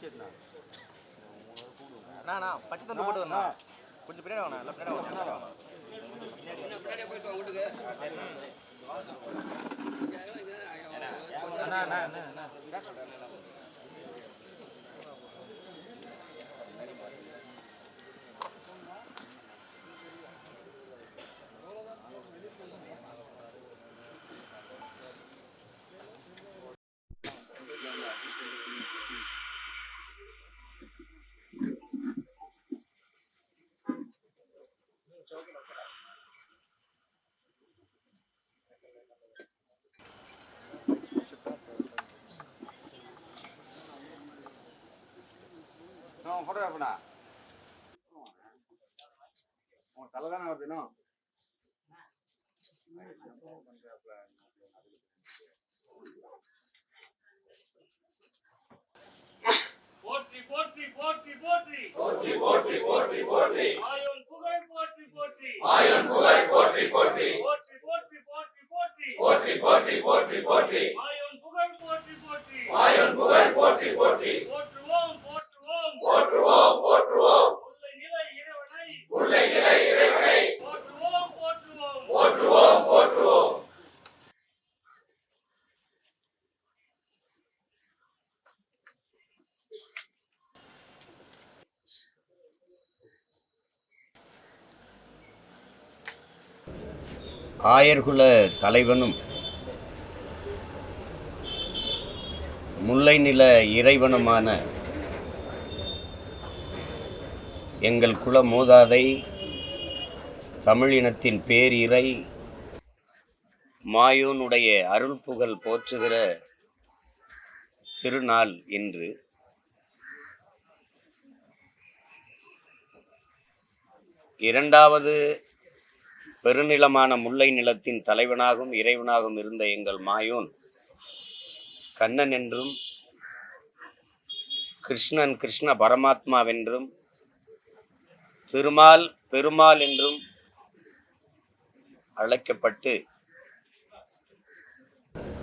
சரிண்ணா அண்ணா பட்டு போட்டு வரண்ணா கொஞ்சம் பின்னாடி வாங்கண்ணா எல்லாம் பின்னாடி வாங்க பின்னாடி போயிட்டு வீட்டுக்கு ஃபோட்டோகிராஃபனா உன் தலை தானே வருதுனும் போற்றி போற்றி போற்றி போற்றி. போற்றி போற்றி போற்றி போற்றி. ஆயோன் புகழ் போற்றி போற்றி. ஆயோன் புகழ் போற்றி போற்றி. போற்றி போற்றி போற்றி போற்றி. போற்றி போற்றி போற்றி போற்றி. ஆயோன் புகழ் போற்றி போற்றி. ஆயோன் புகழ் போற்றி. போற்றி ஆயர்குல தலைவனும் முல்லை நில இறைவனுமான எங்கள் குல மூதாதை தமிழினத்தின் பேரிரை மாயோனுடைய அருள் புகழ் போற்றுகிற திருநாள் இன்று. இரண்டாவது பெருநிலமான முல்லை நிலத்தின் தலைவனாகவும் இறைவனாகவும் இருந்த எங்கள் மாயோன் கண்ணன் என்றும் கிருஷ்ணன் கிருஷ்ண பரமாத்மாவென்றும் திருமால் பெருமாள் என்றும் அழைக்கப்பட்டு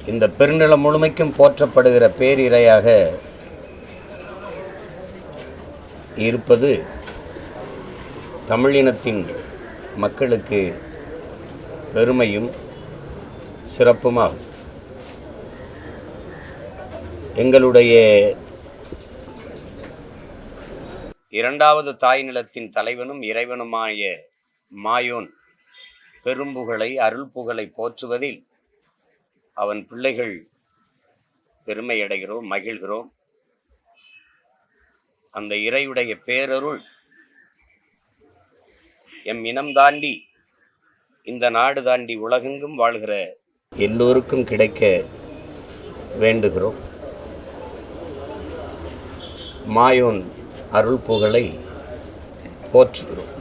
இந்த பெருநிலம் முழுமைக்கும் போற்றப்படுகிற பேரிரையாக இருப்பது தமிழினத்தின் மக்களுக்கு பெருமையும் சிறப்புமாகும். எங்களுடைய இரண்டாவது தாய் நிலத்தின் தலைவனும் இறைவனுமாய மாயோன் பெரும்புகழை அருள் புகழை போற்றுவதில் அவன் பிள்ளைகள் பெருமையடைகிறோம் மகிழ்கிறோம். அந்த இறையுடைய பேரருள் எம் இனம் தாண்டி இந்த நாடு தாண்டி உலகெங்கும் வாழ்கிற எல்லோருக்கும் கிடைக்க வேண்டுகிறோம். மாயோன் அருள் புகழை போற்றுகிறோம்.